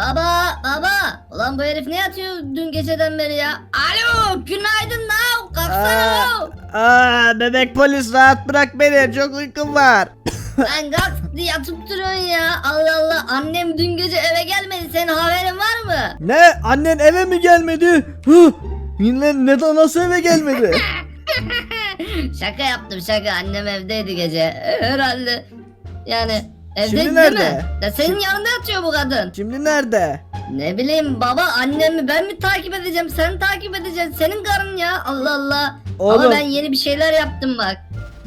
Baba baba. Ulan bu herif ne yatıyor dün geceden beri ya? Alo günaydın lan. Kalksana. Aa, bebek polis rahat bırak beni çok uykum var. Lan kalk yatıp duruyorsun ya. Allah Allah annem dün gece eve gelmedi. Senin haberin var mı? Ne annen eve mi gelmedi? Hı, yine neden nasıl eve gelmedi? şaka yaptım şaka. Annem evdeydi gece. Herhalde. Yani evdeydi Şimdi değil nerede? mi? Ya senin yanında yatıyor bu kadın. Şimdi nerede? Ne bileyim baba annemi ben mi takip edeceğim? Sen takip edeceksin. Senin karın ya. Allah Allah. Oğlum. Ama ben yeni bir şeyler yaptım bak.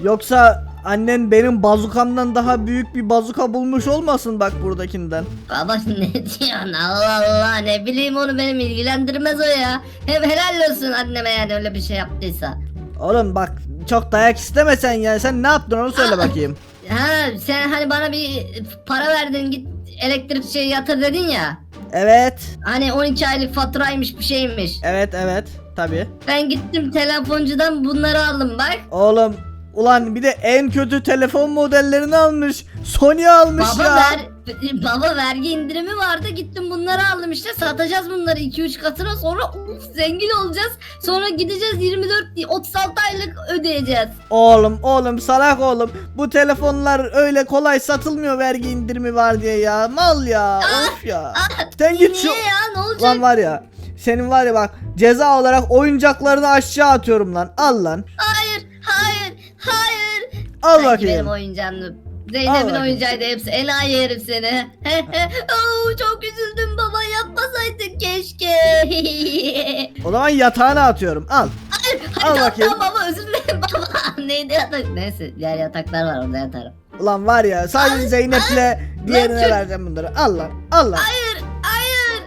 Yoksa annen benim bazukamdan daha büyük bir bazuka bulmuş olmasın bak buradakinden. Baba ne diyorsun Allah Allah ne bileyim onu benim ilgilendirmez o ya. Hem helal olsun anneme yani öyle bir şey yaptıysa. Oğlum bak çok dayak istemesen ya sen ne yaptın onu söyle bakayım. Ha sen hani bana bir para verdin git elektrik şey yatır dedin ya. Evet. Hani 12 aylık faturaymış bir şeymiş. Evet evet tabi. Ben gittim telefoncudan bunları aldım bak. Oğlum ulan bir de en kötü telefon modellerini almış. Sony almış Baba ya. ver baba vergi indirimi vardı gittim bunları aldım işte satacağız bunları 2-3 katına sonra uf, zengin olacağız. Sonra gideceğiz 24 36 aylık ödeyeceğiz. Oğlum oğlum salak oğlum. Bu telefonlar öyle kolay satılmıyor vergi indirimi var diye ya. Mal ya. Of ya. Sen git şu ya ne olacak? Lan var ya senin var ya bak ceza olarak oyuncaklarını aşağı atıyorum lan. Al lan. Hayır hayır hayır. Al Sanki bakayım. benim oyuncağımdı. Al Zeynep'in bakayım. oyuncağıydı hepsi. Enayi herif seni. Oo, çok üzüldüm baba yapmasaydın keşke. O zaman yatağına atıyorum. Al. Al tamam, bakayım. tamam baba özür dilerim baba. Neydi yatak? Neyse diğer yataklar var orada yatarım. Ulan var ya sadece Zeynep'le diğerine çok- vereceğim bunları. Al lan. Al lan. Hayır hayır.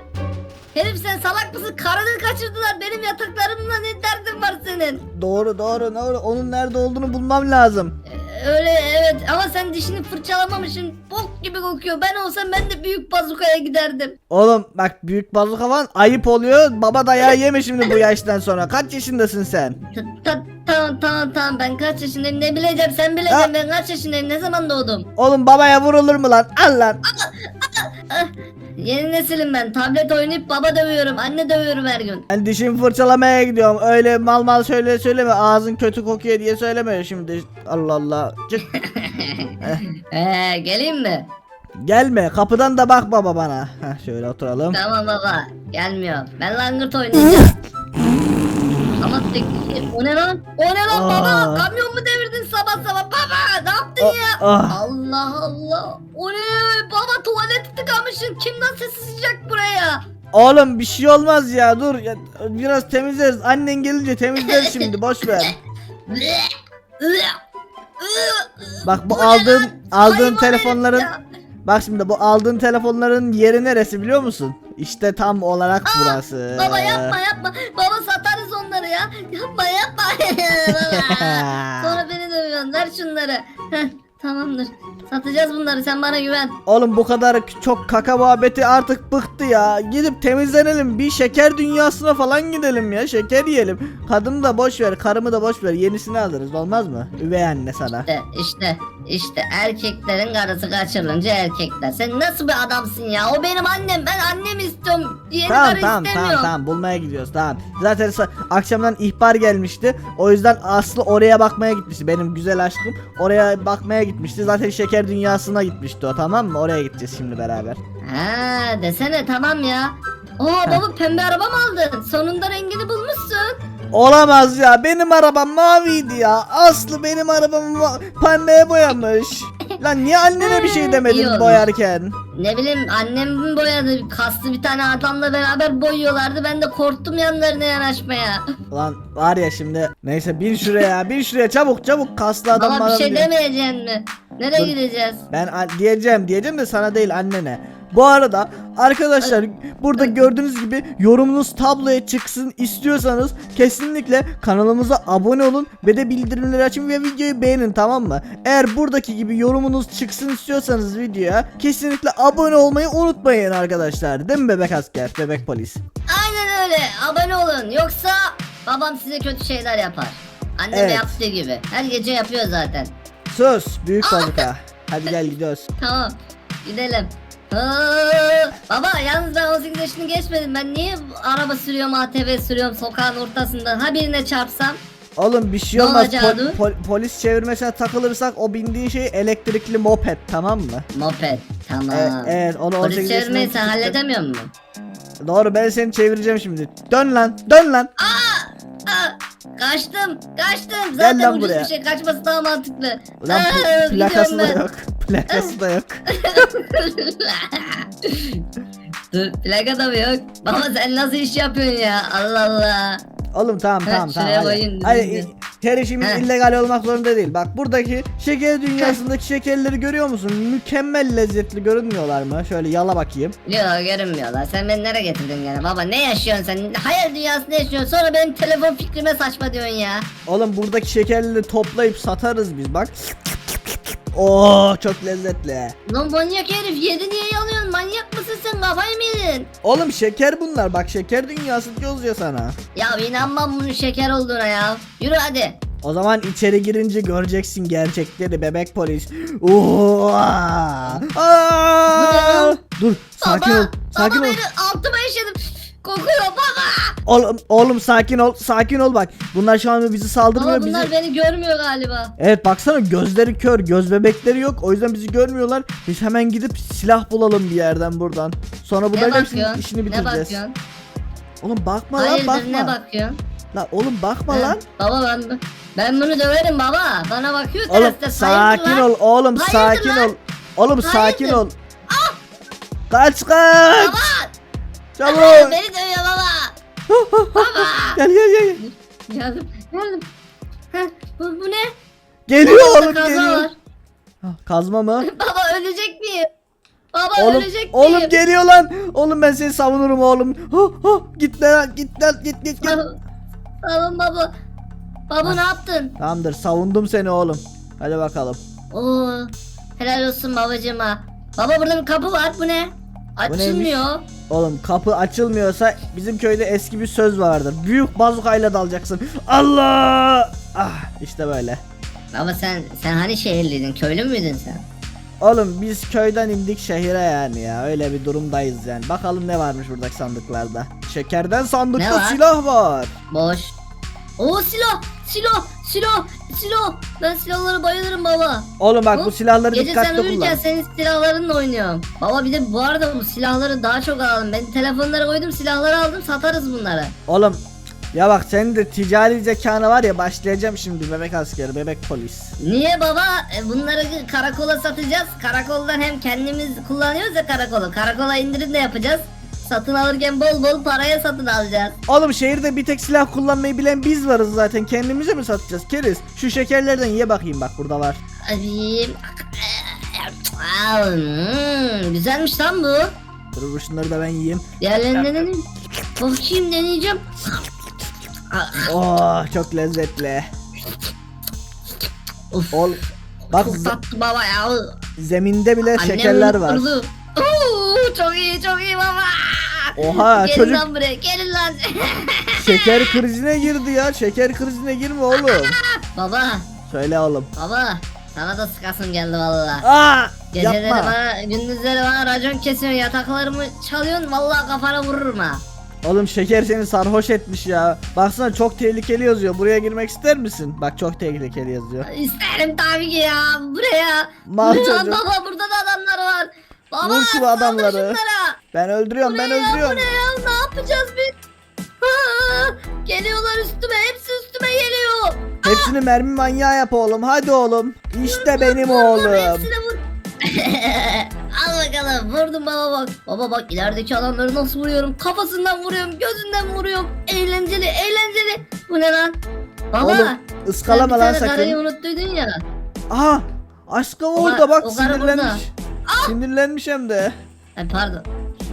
Herif sen salak mısın? Karını kaçırdılar. Benim yataklarımla ne derdin var senin? Doğru doğru doğru. Onun nerede olduğunu bulmam lazım. Ee, Öyle evet ama sen dişini fırçalamamışsın. Bok gibi kokuyor. Ben olsam ben de büyük bazukaya giderdim. Oğlum bak büyük bazuka falan ayıp oluyor. Baba dayağı yeme şimdi bu yaştan sonra. Kaç yaşındasın sen? Ta- ta- Tamam tamam tamam ben kaç yaşındayım ne bileceğim sen bileceksin ben kaç yaşındayım ne zaman doğdum. Oğlum babaya vurulur mu lan? Al lan. Ah, yeni nesilim ben tablet oynayıp baba dövüyorum anne dövüyorum her gün. Ben dişimi fırçalamaya gidiyorum. Öyle mal mal söyle söyleme. Ağzın kötü kokuyor diye söyleme şimdi. Allah Allah. Çık. Ee, geleyim mi? Gelme. Kapıdan da bakma babana. Heh, şöyle oturalım. Tamam baba gelmiyor. Ben langırt oynayacağım. Ama tek- o ne lan? O ne lan Aa. baba? Kamyon mu devirdin sabah sabah? Yaptın Ah, ya? ah. Allah Allah. O ne? Baba tuvaleti tıkamışsın. Kimden sesi sıcak buraya? Oğlum bir şey olmaz ya. Dur. Ya, biraz temizleriz. Annen gelince temizleriz şimdi. Boş ver. Bak bu Bu ne aldığın lan? aldığın Hayvan telefonların herif ya. Bak şimdi bu aldığın telefonların yeri neresi biliyor musun? İşte tam olarak burası. Baba yapma yapma. Baba satarız onları ya. Yapma yapma. Baba. Sonra beni dövüyorsun. Ver şunları. Heh, tamamdır. Satacağız bunları sen bana güven. Oğlum bu kadar çok kaka muhabbeti artık bıktı ya. Gidip temizlenelim. Bir şeker dünyasına falan gidelim ya. Şeker yiyelim. Kadını da boş ver. Karımı da boş ver. Yenisini alırız. Olmaz mı? Üvey anne sana. İşte işte işte erkeklerin karısı kaçırılınca erkekler. Sen nasıl bir adamsın ya? O benim annem. Ben annemi istiyorum. Yeni Tamam karı tamam tamam istemiyorum. tamam bulmaya gidiyoruz tamam. Zaten akşamdan ihbar gelmişti. O yüzden Aslı oraya bakmaya gitmişti. Benim güzel aşkım oraya bakmaya gitmişti. Zaten şeker dünyasına gitmişti o tamam mı? Oraya gideceğiz şimdi beraber. Ha desene tamam ya. Oo baba pembe araba mı aldın? Sonunda rengini bulmuşsun. Olamaz ya benim arabam maviydi ya. Aslı benim arabamı pembeye boyamış. Lan niye annene bir şey İyi demedin olmuş. boyarken? Ne bileyim annem boyadı. Kaslı bir tane adamla beraber boyuyorlardı. Ben de korktum yanlarına yanaşmaya. Lan var ya şimdi. Neyse bin şuraya bin şuraya çabuk çabuk kaslı adam Baba bir bana şey diyor. demeyeceksin mi? Nereye Dur. gideceğiz? Ben a- diyeceğim diyeceğim de sana değil annene. Bu arada arkadaşlar burada gördüğünüz gibi yorumunuz tabloya çıksın istiyorsanız kesinlikle kanalımıza abone olun ve de bildirimleri açın ve videoyu beğenin tamam mı? Eğer buradaki gibi yorumunuz çıksın istiyorsanız videoya kesinlikle abone olmayı unutmayın arkadaşlar. Değil mi bebek asker, bebek polis? Aynen öyle. Abone olun. Yoksa babam size kötü şeyler yapar. Anneme Evet. yaptığı gibi. Her gece yapıyor zaten. Sus büyük bazuka. Hadi gel gidiyoruz. Tamam. Gidelim. Aa, baba yalnız ben 18 yaşını geçmedim. Ben niye araba sürüyorum, ATV sürüyorum sokağın ortasında? Ha birine çarpsam? Oğlum bir şey Ne olmaz. olacağı Pol- dur? pol- polis çevirmesine takılırsak o bindiğin şey elektrikli moped tamam mı? Moped. Tamam. Evet, evet onu 18 Polis yaşından çevirmeyi sen küçükten- halledemiyor musun? Doğru ben seni çevireceğim şimdi. Dön lan dön lan. Aa, kaçtım, kaçtım. Zaten lan ucuz buraya. bir şey kaçması daha mantıklı. Lan pl- Aa, plakası da yok. Plakası da yok. Dur plaka da mı yok? Baba sen nasıl iş yapıyorsun ya? Allah Allah. Oğlum tamam tamam tamam. şuraya Hadi. dedim her işimiz Heh. illegal olmak zorunda değil. Bak buradaki şeker dünyasındaki şekerleri görüyor musun? Mükemmel lezzetli görünmüyorlar mı? Şöyle yala bakayım. Yok görünmüyorlar. Sen beni nereye getirdin gene? Baba ne yaşıyorsun sen? Hayal dünyasında yaşıyorsun. Sonra benim telefon fikrime saçma diyorsun ya. Oğlum buradaki şekerleri toplayıp satarız biz bak. Oo çok lezzetli. Lan manyak herif yedi niye yalıyorsun? Manyak mısın sen? Kafayı mı yedin? Oğlum şeker bunlar. Bak şeker dünyası ya sana. Ya inanmam bunun şeker olduğuna ya. Yürü hadi. O zaman içeri girince göreceksin gerçekleri bebek polis. Oo! Aa! Dur sakin baba, ol. Sakin baba ol. beni altıma işedim. Kokuyor baba. Oğlum, oğlum sakin ol. Sakin ol bak. Bunlar şu an bizi saldırmıyor Baba bunlar bizi. beni görmüyor galiba. Evet baksana gözleri kör, göz bebekleri yok. O yüzden bizi görmüyorlar. Biz hemen gidip silah bulalım bir yerden buradan. Sonra Ne bunların hepsinin işini Ne bitireceğiz. bakıyorsun? Oğlum bakma lan Hayırdır bakma. ne bakıyorsun? Lan oğlum bakma Hı? lan. Baba ben ben bunu döverim baba. Bana bakıyor Oğlum. Hayırdır sakin lan? ol oğlum Hayırdır sakin lan? ol. Oğlum sakin Hayırdır? ol. Kaç kaç. Baba. Çabuk. Beni dövüyor baba. baba. gel gel gel. Geldim. Geldim. Heh, bu, bu ne? Geliyor oğlum kaza geliyor. var. Ah, Kazma mı? Baba ölecek miyim? Baba Oğlum, ölecek oğlum miyim? geliyor lan. Oğlum ben seni savunurum oğlum. Ha, ha, git lan git lan git git git. Tamam baba. Baba ne yaptın? Tamamdır savundum seni oğlum. Hadi bakalım. Oo. Helal olsun babacığıma. Baba burada bir kapı var. Bu ne? Açılmıyor. Oğlum kapı açılmıyorsa bizim köyde eski bir söz vardır. Büyük bazukayla dalacaksın. Allah! Ah işte böyle. Baba sen sen hani şehirliydin? Köylü müydün sen? Oğlum biz köyden indik şehire yani ya. Öyle bir durumdayız yani. Bakalım ne varmış buradaki sandıklarda. Şekerden Ne sandıkta var? silah var. Boş. Oo silah. Silah. Silah. Silah. Ben silahlara bayılırım baba. Oğlum bak bu silahları Gece sen dikkatli uyurken kullan. senin silahlarınla oynuyorum. Baba bir de bu arada bu silahları daha çok alalım. Ben telefonlara koydum silahları aldım satarız bunları. Oğlum ya bak senin de ticari zekanı var ya başlayacağım şimdi bebek askeri, bebek polis. Niye baba? E, bunları karakola satacağız. Karakoldan hem kendimiz kullanıyoruz ya karakolu. Karakola indirim de yapacağız. Satın alırken bol bol paraya satın alacağız. Oğlum şehirde bir tek silah kullanmayı bilen biz varız zaten. Kendimize mi satacağız keriz? Şu şekerlerden ye bakayım bak burada var. Abi. Hmm, güzelmiş lan bu. Dur dur şunları da ben yiyeyim. Diğerlerini deneyim. Bakayım deneyeceğim. Oh çok lezzetli. Of. Ol bak Çok tatlı baba ya. zeminde bile şekerler var. Oo, çok iyi çok iyi baba. Oha, gelin çocuk- lan buraya gelin lan. Şeker krizine girdi ya. Şeker krizine girme oğlum. baba Söyle oğlum. baba sana da sıkasım geldi valla. Aa! Geceleri Yapma. bana gündüzleri bana racon kesiyorsun yataklarımı çalıyorsun vallahi kafana vururum ha. Oğlum şeker seni sarhoş etmiş ya. Baksana çok tehlikeli yazıyor. Buraya girmek ister misin? Bak çok tehlikeli yazıyor. İsterim tabii ki ya buraya. Mal çocuk. baba burada da adamlar var. Baba Vur şu adamları. şunlara. Ben öldürüyorum Bu ben öldürüyorum. Bu ne ya? Ne yapacağız biz? Aa, geliyorlar üstüme. Hepsi üstüme geliyor. Hepsini mermi manyağı yap oğlum. Hadi oğlum. İşte benim Vur, vur, oğlum. vur. Al bakalım. Vurdum baba bak. Baba bak ilerideki adamları nasıl vuruyorum. Kafasından vuruyorum. Gözünden vuruyorum. Eğlenceli eğlenceli. Bu ne lan? Baba. Oğlum sen ıskalama bir lan tane karıyı sakın. unuttuydun ya. Aha. Aşkım orada bak o karı sinirlenmiş. Sinirlenmiş hem de. Ay pardon.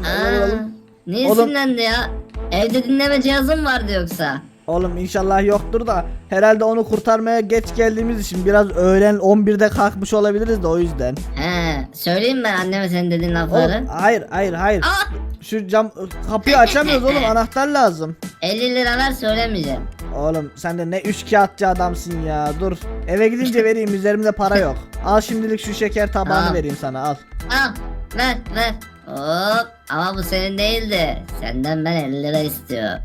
Aa, vuralım. niye Oğlum- sinirlendi ya? Evde dinleme cihazım vardı yoksa. Oğlum inşallah yoktur da herhalde onu kurtarmaya geç geldiğimiz için biraz öğlen 11'de kalkmış olabiliriz de o yüzden. He, söyleyeyim ben anneme senin dediğin lafları. Oğlum, hayır hayır hayır. Aa, Şu cam kapıyı açamıyoruz oğlum anahtar lazım. 50 lira ver söylemeyeceğim. Oğlum sen de ne üç kağıtçı adamsın ya. Dur. Eve gidince vereyim üzerimde para yok. Al şimdilik şu şeker tabağını Al. vereyim sana al. Al. ver ver. Hop ama bu senin değildi. Senden ben 50 lira istiyorum.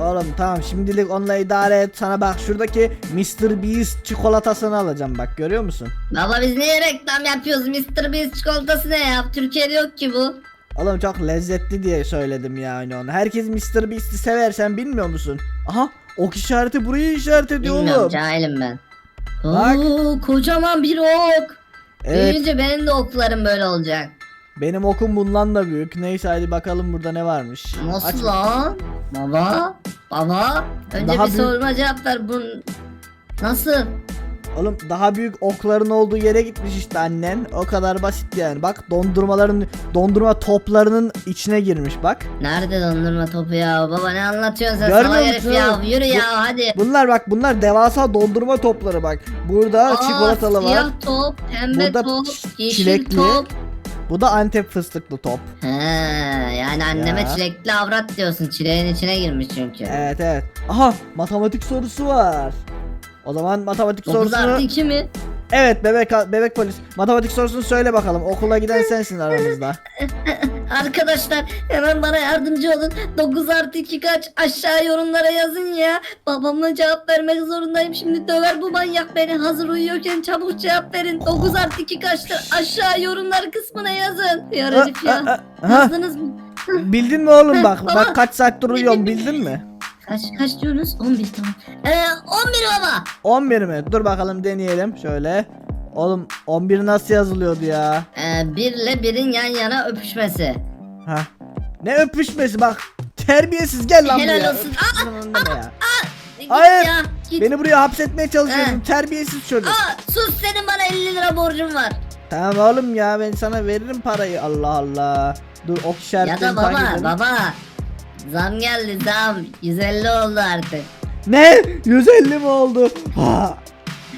Oğlum tamam şimdilik onunla idare et. Sana bak şuradaki Mr. Beast çikolatasını alacağım bak görüyor musun? Baba biz niye reklam yapıyoruz? Mr. Beast çikolatası ne ya? Türkiye'de yok ki bu. Oğlum çok lezzetli diye söyledim yani onu. Herkes Mr. Beast'i sever sen bilmiyor musun? Aha ok işareti burayı işaret ediyor Bilmiyorum oğlum. cahilim ben. Bak. Oo, kocaman bir ok. Evet Büyüyünce benim de oklarım böyle olacak. benim okum bundan da büyük. Neyse hadi bakalım burada ne varmış. Nasıl Aç- lan? Baba? Baba? Önce Daha bir büyük- soruma cevap ver. Bu nasıl? Oğlum daha büyük okların olduğu yere gitmiş işte annen. O kadar basit yani. Bak dondurmaların dondurma toplarının içine girmiş bak. Nerede dondurma topu ya? Baba ne anlatıyorsun sen Görmüyor salak herif musun? ya? Yürü Bu- ya hadi. Bunlar bak bunlar devasa dondurma topları bak. Burada çikolatalı var. Siyah top, pembe Burada top, ç- yeşil çilekli. top. Bu da Antep fıstıklı top. He, yani anneme Ya. çilekli avrat diyorsun. Çileğin içine girmiş çünkü. Evet evet. Aha matematik sorusu var. O zaman matematik 9 sorusunu artı 2 mi? Evet bebek bebek polis. Matematik sorusunu söyle bakalım. Okula giden sensin aramızda. Arkadaşlar hemen bana yardımcı olun. 9 artı 2 kaç? Aşağı yorumlara yazın ya. Babamla cevap vermek zorundayım. Şimdi döver bu manyak beni. Hazır uyuyorken çabuk cevap verin. 9 artı 2 kaçtır? Aşağı yorumlar kısmına yazın. Ya ya. Yazdınız mı? Bildin mi oğlum bak bak kaç saattir uyuyorum bildin mi? Kaç kaç diyorsunuz? 11 tamam. Ee, 11 baba. 11 mi? Dur bakalım deneyelim şöyle. Oğlum 11 nasıl yazılıyordu ya? Ee, 1 ile 1'in yan yana öpüşmesi. Ha. Ne öpüşmesi bak. Terbiyesiz gel lan Helal buraya. olsun. Öpüşmenin önünde ya. Git Hayır. ya. Git. Beni buraya hapsetmeye çalışıyorsun. He. Terbiyesiz çocuk. Aa, sus senin bana 50 lira borcun var. Tamam oğlum ya ben sana veririm parayı. Allah Allah. Dur ok Ya işaretlerini da takip baba edelim. baba. Zam geldi zam. 150 oldu artık. Ne? 150 mi oldu? Ha.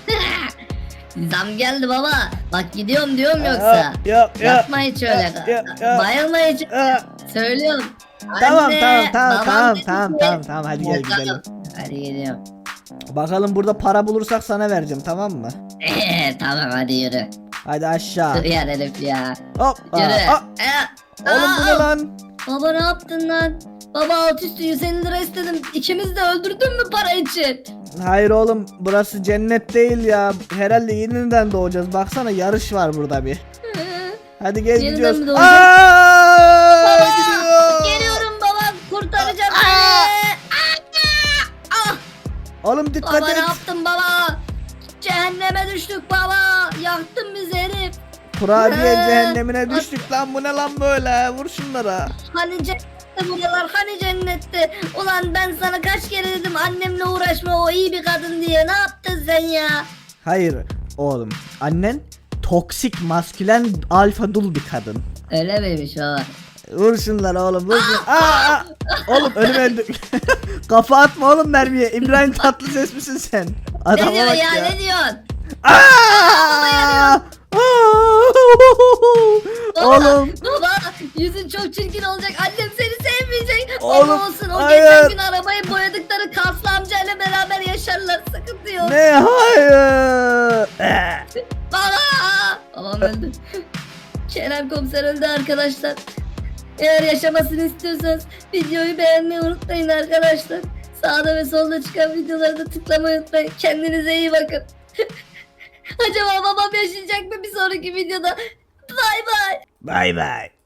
Zam geldi baba. Bak gidiyorum diyorum yoksa. Ya, ya. Yapma hiç öyle. Ya, ya. Bayılma hiç. Ha. Söylüyorum. Tamam Anne, tamam tamam tamam dedi tamam ki- tamam tamam hadi gel Bakalım. gidelim. Hadi gidiyorum. Bakalım burada para bulursak sana vereceğim tamam mı? Ee, tamam hadi yürü. Hadi aşağı. Dur ya Elif ya. Hop. Yürü. Aa, Ee, Oğlum bu ne aa, lan? Baba ne yaptın lan? Baba alt üstü 150 lira istedim. İkimiz de öldürdün mü para için? Hayır oğlum burası cennet değil ya. Herhalde yeniden doğacağız. Baksana yarış var burada bir. Hadi gel Yeniden gidiyoruz. mi doğacağız? Aa, Baba, gidiyor. Geliyorum baba kurtaracağım seni. Ah, Oğlum dikkat baba ne et. yaptın baba? Cehenneme düştük baba. Yaktın bizi herif. Kurabiye Ee, cehennemine düştük lan bu ne lan böyle vur şunlara. Hani cennette buralar hani cennette. Ulan ben sana kaç kere dedim annemle uğraşma o iyi bir kadın diye. Ne yaptın sen ya? Hayır oğlum annen toksik maskülen alfa dul bir kadın. Öyle miymiş baba? Vur şunlara oğlum vur şun- Aa, aa. Oğlum önüme öldü. Kafa atma oğlum mermiye. İbrahim Tatlıses misin sen? Ne Adama diyorsun bak ya, ya. ne diyorsun? Aa! Aa! Oğlum. Baba yüzün çok çirkin olacak. Annem seni sevmeyecek. Oğlum, Ama olsun o hayır. geçen gün arabayı boyadıkları kaslı amcayla beraber yaşarlar. Sıkıntı yok. Ne hayır. Baba! Babam öldü. Kerem komiser öldü arkadaşlar. Eğer yaşamasını istiyorsanız videoyu beğenmeyi unutmayın arkadaşlar. Sağda ve solda çıkan videoları da tıklamayı unutmayın. Kendinize iyi bakın. Acaba babam yaşayacak mı bir sonraki videoda? Bay bay. Bay bay.